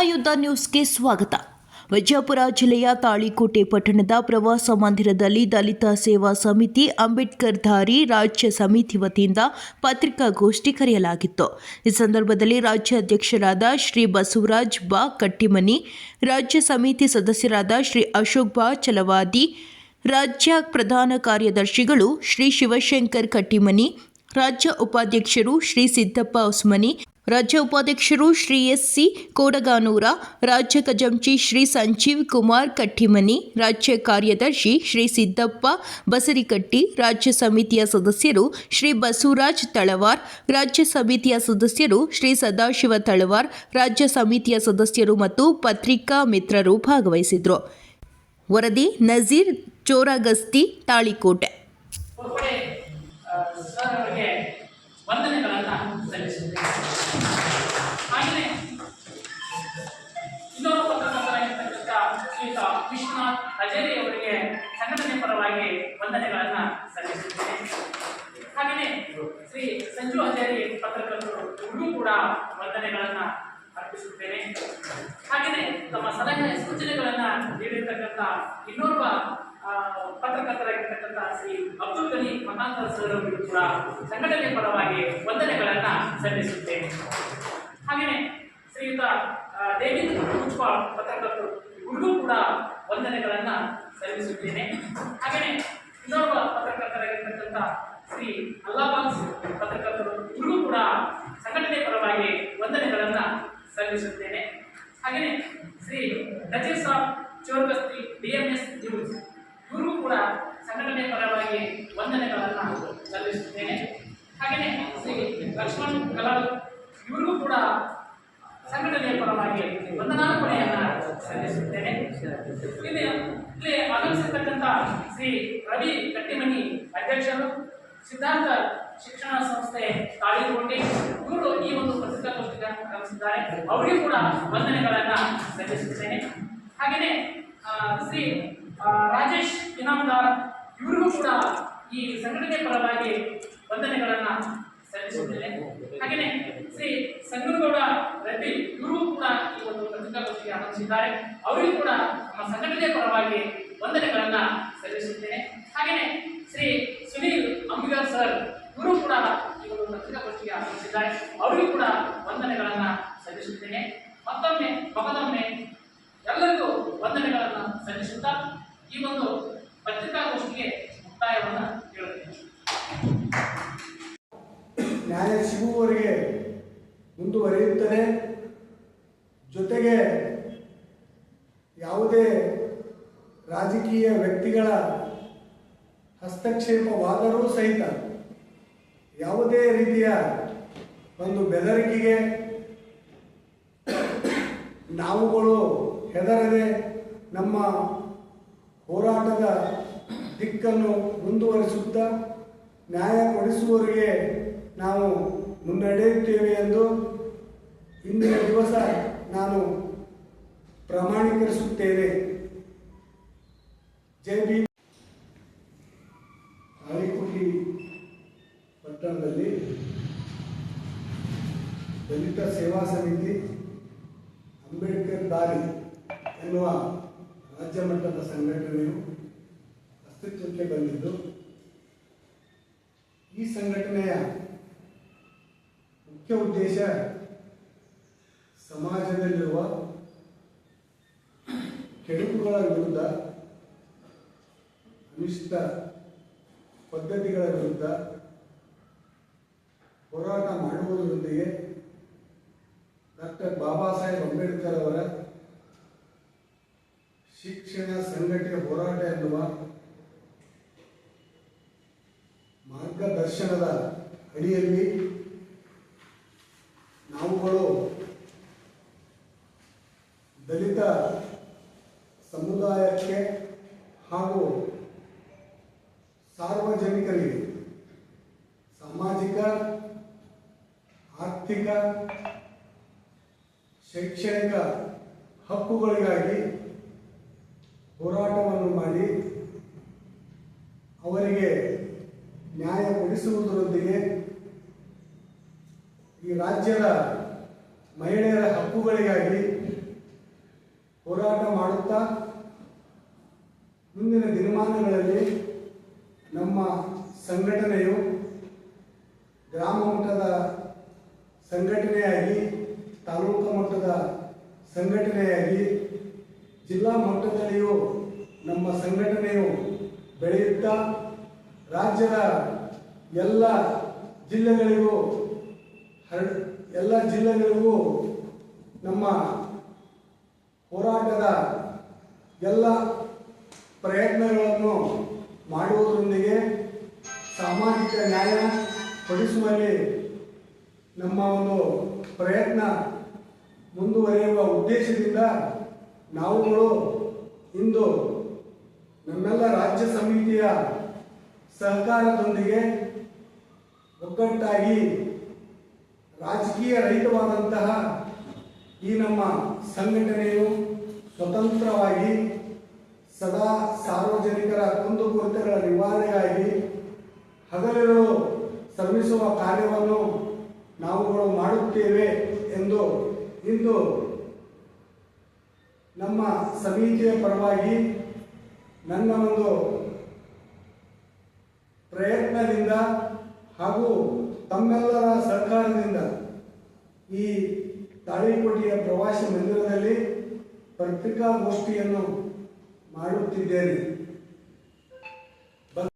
ಮಹಾಯುದ್ಧ ನ್ಯೂಸ್ಗೆ ಸ್ವಾಗತ. ವಿಜಯಪುರ ಜಿಲ್ಲೆಯ ತಾಳಿಕೋಟೆ ಪಟ್ಟಣದ ಪ್ರವಾಸ ಮಂದಿರದಲ್ಲಿ ದಲಿತ ಸೇವಾ ಸಮಿತಿ ಅಂಬೇಡ್ಕರ್ ಧಾರಿ ರಾಜ್ಯ ಸಮಿತಿ ವತಿಯಿಂದ ಪತ್ರಿಕಾಗೋಷ್ಠಿ ಕರೆಯಲಾಗಿತ್ತು. ಈ ಸಂದರ್ಭದಲ್ಲಿ ರಾಜ್ಯ ಅಧ್ಯಕ್ಷರಾದ ಶ್ರೀ ಬಸವರಾಜ್ ಬಾ ಕಟ್ಟಿಮನಿ, ರಾಜ್ಯ ಸಮಿತಿ ಸದಸ್ಯರಾದ ಶ್ರೀ ಅಶೋಕ್ ಬಾ ಚಲವಾದಿ, ರಾಜ್ಯ ಪ್ರಧಾನ ಕಾರ್ಯದರ್ಶಿಗಳು ಶ್ರೀ ಶಿವಶಂಕರ್ ಕಟ್ಟಿಮನಿ ರಾಜ್ಯ ಉಪಾಧ್ಯಕ್ಷರು ಶ್ರೀ ಸಿದ್ದಪ್ಪ ಉಸ್ಮನಿ, ರಾಜ್ಯ ಉಪಾಧ್ಯಕ್ಷರು ಶ್ರೀ ಎಸ್ ಸಿ ಕೋಡಗಾನೂರ, ರಾಜ್ಯ ಖಜಂಚಿ ಶ್ರೀ ಸಂಜೀವ್ ಕುಮಾರ್ ಕಟ್ಟಿಮನಿ, ರಾಜ್ಯ ಕಾರ್ಯದರ್ಶಿ ಶ್ರೀ ಸಿದ್ದಪ್ಪ ಬಸರಿಕಟ್ಟಿ, ರಾಜ್ಯ ಸಮಿತಿಯ ಸದಸ್ಯರು ಶ್ರೀ ಬಸವರಾಜ್ ತಳವಾರ್, ರಾಜ್ಯ ಸಮಿತಿಯ ಸದಸ್ಯರು ಶ್ರೀ ಸದಾಶಿವ ತಳವಾರ್, ರಾಜ್ಯ ಸಮಿತಿಯ ಸದಸ್ಯರು ಮತ್ತು ಪತ್ರಿಕಾ ಮಿತ್ರರು ಭಾಗವಹಿಸಿದರು. ವರದಿ ನಜೀರ್, ಚೋರಾಗಸ್ತಿ, ತಾಳಿಕೋಟೆ. ಸರ್ ಅವರಿಗೆ ವಂದನೆಗಳನ್ನು ಸಲ್ಲಿಸುತ್ತೇನೆ. ಹಾಗೆಯೇ ಇನ್ನೊಂದು ಪತ್ರಕರ್ತರಾಗಿರ್ತಕ್ಕಂಥ ಶ್ರೀಯುತ ವಿಶ್ವನಾಥ್ ಹಜೇರಿ ಅವರಿಗೆ ಸಂಘಟನೆ ಪರವಾಗಿ ವಂದನೆಗಳನ್ನು ಸಲ್ಲಿಸುತ್ತೇನೆ. ಹಾಗೆಯೇ ಶ್ರೀ ಸಂಜು ಹಜೇರಿ ಪತ್ರಕರ್ತರು ಇವ್ರಿಗೂ ಕೂಡ ವಂದನೆಗಳನ್ನು ಅರ್ಪಿಸುತ್ತೇನೆ. ಹಾಗೆಯೇ ತಮ್ಮ ಸಲಹೆ ಸೂಚನೆಗಳನ್ನು ನೀಡಿರ್ತಕ್ಕಂಥ ಇನ್ನೋರ್ವ ಪತ್ರಕರ್ತರಾಗಿರ್ತಕ್ಕಂಥ ಶ್ರೀ ಅಬ್ದುಲ್ ಗನಿ ಮತಾಂತರ ಸರ್ ಕೂಡ ಸಂಘಟನೆ ಪರವಾಗಿ ವಂದನೆಗಳನ್ನ ಸಲ್ಲಿಸುತ್ತೇನೆ. ಹಾಗೆಯೇ ಶ್ರೀಯುತ ಮುಚ್ಪಾಳ್ ಪತ್ರಕರ್ತರು ಇವರಿಗೂ ಕೂಡ ವಂದನೆಗಳನ್ನ ಸಲ್ಲಿಸುತ್ತೇನೆ. ಹಾಗೆಯೇ ಇನ್ನೋರ್ವ ಪತ್ರಕರ್ತರಾಗಿರ್ತಕ್ಕಂಥ ಶ್ರೀ ಅಲ್ಲಾಬಾಸ್ ಪತ್ರಕರ್ತರು ಇವರಿಗೂ ಕೂಡ ಸಂಘಟನೆ ಪರವಾಗಿ ವಂದನೆಗಳನ್ನ ಸಲ್ಲಿಸುತ್ತೇನೆ. ಹಾಗೆಯೇ Shri Nazeer Sab Chorgasti D M S news ಕೂಡ ಸಂಘಟನೆ ಪರವಾಗಿ ವಂದನೆಗಳನ್ನು ಸಲ್ಲಿಸುತ್ತೇನೆ. ಹಾಗೆಯೇ ಶ್ರೀ ಲಕ್ಷ್ಮಣ್ ಕಲಾಲ್ ಇವರಿಗೂ ಕೂಡ ಸಂಘಟನೆಯ ಪರವಾಗಿ ವಂದನಾರ್ಪಣೆಯನ್ನು ಸಲ್ಲಿಸುತ್ತೇನೆ. ಇಲ್ಲಿ ಇಲ್ಲಿ ಆಗಮಿಸಿರ್ತಕ್ಕಂಥ ಶ್ರೀ ರವಿ ಕಟ್ಟಿಮನಿ ಅಧ್ಯಕ್ಷರು, ಸಿದ್ಧಾಂತ ಶಿಕ್ಷಣ ಸಂಸ್ಥೆ ತಾಳಿಕೋಟೆ ಇವರು ಈ ಒಂದು ಪತ್ರಿಕಾಗೋಷ್ಠಿಗೆ ಆಗಮಿಸಿದ್ದಾರೆ. ಅವರಿಗೂ ಕೂಡ ವಂದನೆಗಳನ್ನು ಸಲ್ಲಿಸುತ್ತೇನೆ. ಹಾಗೆಯೇ ಶ್ರೀ ರಾಜೇಶ್ ಇನಾಮದಾರ್, ಇವರಿಗೂ ಕೂಡ ಈ ಸಂಘಟನೆ ಪರವಾಗಿ ವಂದನೆಗಳನ್ನು ಸಲ್ಲಿಸುತ್ತೇನೆ. ಹಾಗೆಯೇ ಶ್ರೀ ಸಂಗನಗೌಡ ರೆಡ್ಡಿ ಇವರು ಕೂಡ ಈ ಒಂದು ಪತ್ರಿಕಾಗೋಷ್ಠಿಗೆ ಆಗಮಿಸಿದ್ದಾರೆ. ಅವರಿಗೂ ಕೂಡ ನಮ್ಮ ಸಂಘಟನೆ ಪರವಾಗಿ ವಂದನೆಗಳನ್ನು ಸಲ್ಲಿಸುತ್ತೇನೆ. ಹಾಗೆಯೇ ಶ್ರೀ ಸುನೀಲ್ ಅಂಬಿಗರ್ ಸರ್ ಇವರು ಕೂಡ ಈ ಒಂದು ಪತ್ರಿಕಾಗೋಷ್ಠಿಗೆ ಆಗಮಿಸಿದ್ದಾರೆ. ಅವರಿಗೂ ಕೂಡ ವಂದನೆಗಳನ್ನು ಸಲ್ಲಿಸುತ್ತೇನೆ. ಮತ್ತೊಮ್ಮೆ ಮಗದೊಮ್ಮೆ ಎಲ್ಲರಿಗೂ ವಂದನೆಗಳನ್ನು ಸಲ್ಲಿಸುತ್ತಾ ಈ ಒಂದು ಪತ್ರಿಕಾಗೋಷ್ಠಿಗೆ ಮುಕ್ತಾಯವನ್ನು ನ್ಯಾಯ ಸಿಗುವವರೆಗೆ ಮುಂದುವರಿಯುತ್ತದೆ ಜೊತೆಗೆ ಯಾವುದೇ ರಾಜಕೀಯ ವ್ಯಕ್ತಿಗಳ ಹಸ್ತಕ್ಷೇಪವಾದರೂ ಸಹಿತ ಯಾವುದೇ ರೀತಿಯ ಒಂದು ಬೆದರಿಕೆಗೆ ನಾವುಗಳು ಹೆದರದೆ ನಮ್ಮ ಹೋರಾಟದ ದಿಕ್ಕನ್ನು ಮುಂದುವರಿಸುತ್ತಾ ನ್ಯಾಯ ಕೊಡಿಸುವವರಿಗೆ ನಾವು ಮುನ್ನಡೆಯುತ್ತೇವೆ ಎಂದು ಇಂದಿನ ದಿವಸ ನಾನು ಪ್ರಮಾಣೀಕರಿಸುತ್ತೇನೆ. ಜೆ ಬಿ ಪಟ್ಟಣದಲ್ಲಿ ದಲಿತ ಸೇವಾ ಸಮಿತಿ ಅಂಬೇಡ್ಕರ್ ದಾರಿ ಎನ್ನುವ ರಾಜ್ಯ ಮಟ್ಟದ ಸಂಘಟನೆಯು ಅಸ್ತಿತ್ವಕ್ಕೆ ಬಂದಿದ್ದು, ಈ ಸಂಘಟನೆಯ ಮುಖ್ಯ ಉದ್ದೇಶ ಸಮಾಜದಲ್ಲಿರುವ ಕೆಡುಕುಗಳ ವಿರುದ್ಧ, ಅನಿಷ್ಟ ಪದ್ಧತಿಗಳ ವಿರುದ್ಧ ಹೋರಾಟ ಮಾಡುವುದರೊಂದಿಗೆ ಡಾಕ್ಟರ್ ಬಾಬಾ ಸಾಹೇಬ್ ಅಂಬೇಡ್ಕರ್ ಅವರ ಶಿಕ್ಷಣ ಸಂಘಟನೆ ಹೋರಾಟ ಎನ್ನುವ ಮಾರ್ಗದರ್ಶನದ ಅಡಿಯಲ್ಲಿ ನಾವುಗಳು ದಲಿತ ಸಮುದಾಯಕ್ಕೆ ಹಾಗೂ ಸಾರ್ವಜನಿಕರಿಗೆ ಸಾಮಾಜಿಕ, ಆರ್ಥಿಕ, ಶೈಕ್ಷಣಿಕ ಹಕ್ಕುಗಳಿಗಾಗಿ ಹೋರಾಟವನ್ನು ಮಾಡಿ ಅವರಿಗೆ ನ್ಯಾಯ ಕೊಡಿಸುವುದರೊಂದಿಗೆ ಈ ರಾಜ್ಯದ ಮಹಿಳೆಯರ ಹಕ್ಕುಗಳಿಗಾಗಿ ಹೋರಾಟ ಮಾಡುತ್ತಾ ಮುಂದಿನ ದಿನಮಾನಗಳಲ್ಲಿ ನಮ್ಮ ಸಂಘಟನೆಯು ಗ್ರಾಮ ಮಟ್ಟದ ಸಂಘಟನೆಯಾಗಿ, ತಾಲೂಕು ಮಟ್ಟದ ಸಂಘಟನೆಯಾಗಿ ಜಿಲ್ಲಾ ಮಟ್ಟದಲ್ಲಿಯೂ, ನಮ್ಮ ಸಂಘಟನೆಯು ಬೆಳೆಯುತ್ತಾ ರಾಜ್ಯದ ಎಲ್ಲ ಜಿಲ್ಲೆಗಳಿಗೂ ಹರ, ಎಲ್ಲ ಜಿಲ್ಲೆಗಳಿಗೂ ನಮ್ಮ ಹೋರಾಟದ ಎಲ್ಲ ಪ್ರಯತ್ನಗಳನ್ನು ಮಾಡುವುದರೊಂದಿಗೆ ಸಾಮಾಜಿಕ ನ್ಯಾಯ ಪಡಿಸುವಲ್ಲಿ ನಮ್ಮ ಒಂದು ಪ್ರಯತ್ನ ಮುಂದುವರಿಯುವ ಉದ್ದೇಶದಿಂದ ನಾವುಗಳು ಇಂದು ನಮ್ಮೆಲ್ಲ ರಾಜ್ಯ ಸಮಿತಿಯ ಸಹಕಾರದೊಂದಿಗೆ ಒಗ್ಗಟ್ಟಾಗಿ ರಾಜಕೀಯ ರಹಿತವಾದಂತಹ ಈ ನಮ್ಮ ಸಂಘಟನೆಯು ಸ್ವತಂತ್ರವಾಗಿ ಸದಾ ಸಾರ್ವಜನಿಕರ ಕುಂದುಕೊರತೆಗಳ ನಿವಾರಣೆಗಾಗಿ ಹಗಲಿರುಳು ಶ್ರಮಿಸುವ ಕಾರ್ಯವನ್ನು ನಾವುಗಳು ಮಾಡುತ್ತೇವೆ ಎಂದು ಇಂದು ನಮ್ಮ ಸಮಿತಿಯ ಪರವಾಗಿ ನನ್ನ ಒಂದು ಪ್ರಯತ್ನದಿಂದ ಹಾಗೂ ತಮ್ಮೆಲ್ಲರ ಸರ್ಕಾರದಿಂದ ಈ ತಾಳಿಕೋಟೆಯ ಪ್ರವಾಸಿ ಮಂದಿರದಲ್ಲಿ ಪತ್ರಿಕಾಗೋಷ್ಠಿಯನ್ನು ಮಾಡುತ್ತಿದ್ದೇನೆ.